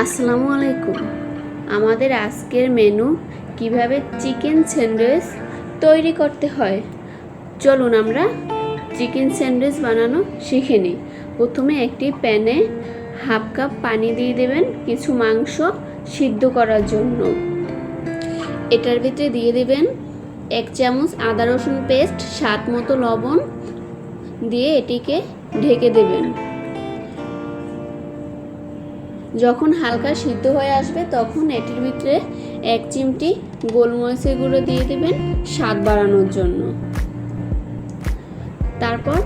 আসসালামু আলাইকুম। আমাদের আজকের মেনু, কীভাবে চিকেন স্যান্ডউইচ তৈরি করতে হয়। চলুন আমরা চিকেন স্যান্ডউইচ বানানো শিখে নিই। প্রথমে একটি প্যানে হাফ কাপ পানি দিয়ে দেবেন কিছু মাংস সিদ্ধ করার জন্য। এটার ভিতরে দিয়ে দেবেন এক চামচ আদা রসুন পেস্ট, স্বাদ মতো লবণ দিয়ে এটিকে ঢেকে দেবেন। যখন হালকা সিদ্ধ হয়ে আসবে, তখন এটির ভিতরে এক চিমটি গোলমরিচের গুঁড়ো দিয়ে দেবেন স্বাদ বাড়ানোর জন্য। তারপর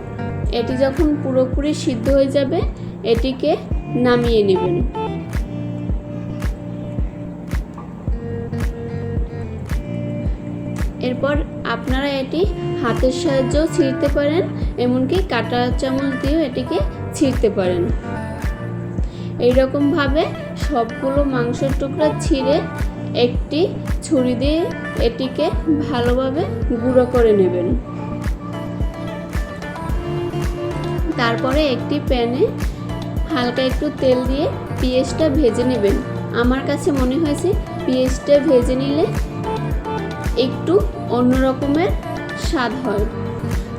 এটি যখন পুরোপুরি সিদ্ধ হয়ে যাবে, এটিকে নামিয়ে নেবেন। এরপর আপনারা এটি হাতের সাহায্যেও ছিঁড়তে পারেন, এমনকি কাটা চামচ দিয়েও এটিকে ছিঁড়তে পারেন। এইরকমভাবে সবগুলো মাংসের টুকরা ছিঁড়ে একটি ছুরি দিয়ে এটিকে ভালোভাবে গুঁড়ো করে নেবেন। তারপরে একটি প্যানে হালকা একটু তেল দিয়ে পেঁয়াজটা ভেজে নেবেন। আমার কাছে মনে হয়েছে পেঁয়াজটা ভেজে নিলে একটু অন্য রকমের স্বাদ হয়।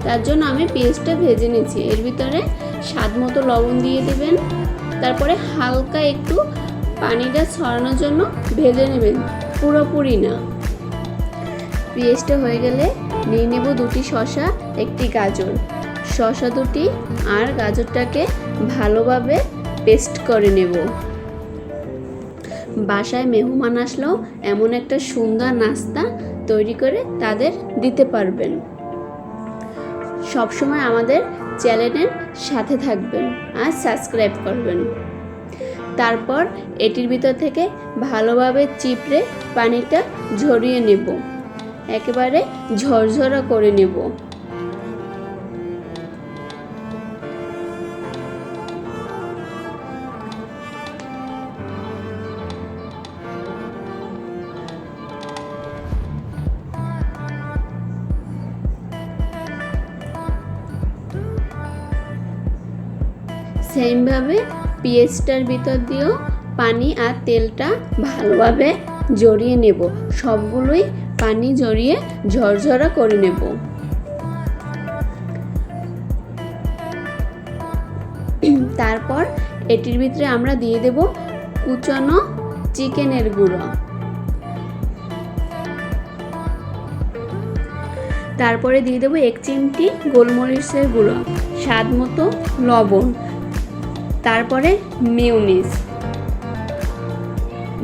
তার জন্য আমি পেঁয়াজটা ভেজে নিয়েছি। এর ভিতরে স্বাদ মতো লবণ দিয়ে দেবেন। তারপরে হালকা একটু পানিটা ছড়ানোর জন্য ভেজে নেবেন, পুরোপুরি না। পেঁয়াজটা হয়ে গেলে নিয়ে নেব দুটি শশা একটি গাজর। শশা দুটি আর গাজরটাকে ভালোভাবে পেস্ট করে নেব। বাসায় মেহমান আসলেও এমন একটা সুন্দর নাস্তা তৈরি করে তাদের দিতে পারবেন। সবসময় আমাদের চ্যানেলের সাথে থাকবেন আর সাবস্ক্রাইব করবেন। তারপর এটির ভিতর থেকে ভালোভাবে চিপড়ে পানিটা ঝরিয়ে নেব। একেবারে ঝরঝরা করে নেব। সেমভাবে পেঁয়াজটার ভিতর দিয়েও পানি আর তেলটা ভালোভাবে জড়িয়ে নেব। সবগুলোই পানি জড়িয়ে ঝরঝরা করে নেব। তারপর এটির ভিতরে আমরা দিয়ে দেব কুচানো চিকেনের গুঁড়ো। তারপরে দিয়ে দেবো এক চিমটি গোলমরিচের গুঁড়ো, স্বাদ মতো লবণ। তারপরে মিউনিস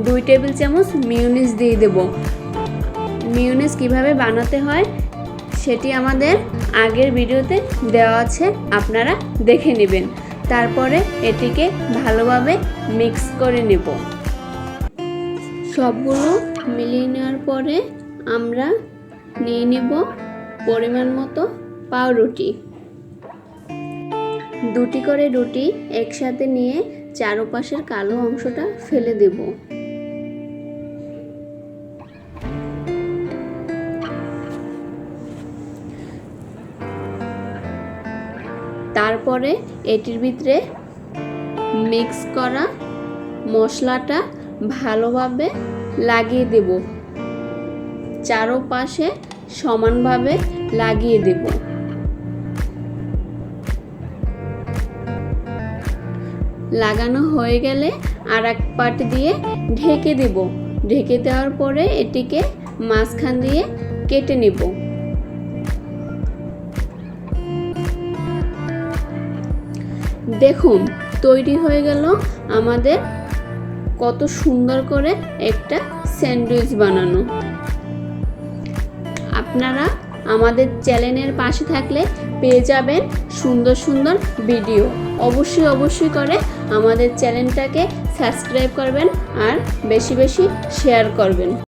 দুই টেবিল চামচ মিউনিস দিয়ে দেব। মিউনিস কীভাবে বানাতে হয় সেটি আমাদের আগের ভিডিওতে দেওয়া আছে, আপনারা দেখে নেবেন। তারপরে এটিকে ভালোভাবে মিক্স করে নেব। সবগুলো মিলিয়ে নেওয়ার পরে আমরা নিয়ে নেব পরিমাণ মতো পাউরুটি। দুটি করে রুটি একসাথে নিয়ে চারপাশের কালো অংশটা ফেলে দেব। তারপরে এটির ভিতরে মিক্স করা মশলাটা ভালোভাবে লাগিয়ে দেব। চারোপাশে সমানভাবে লাগিয়ে দেবো। লাগানো হয়ে গেলে আর এক পাট দিয়ে ঢেকে দেব। ঢেকে দেওয়ার পরে এটিকে মাঝখান দিয়ে কেটে নেব। দেখুন, তৈরি হয়ে গেল আমাদের কত সুন্দর করে একটা স্যান্ডউইচ বানানো। আপনারা আমাদের চ্যানেলের পাশে থাকলে পেয়ে যাবেন সুন্দর সুন্দর ভিডিও। অবশ্যই অবশ্যই করে আমাদের চ্যানেলটাকে সাবস্ক্রাইব করবেন আর বেশি বেশি শেয়ার করবেন।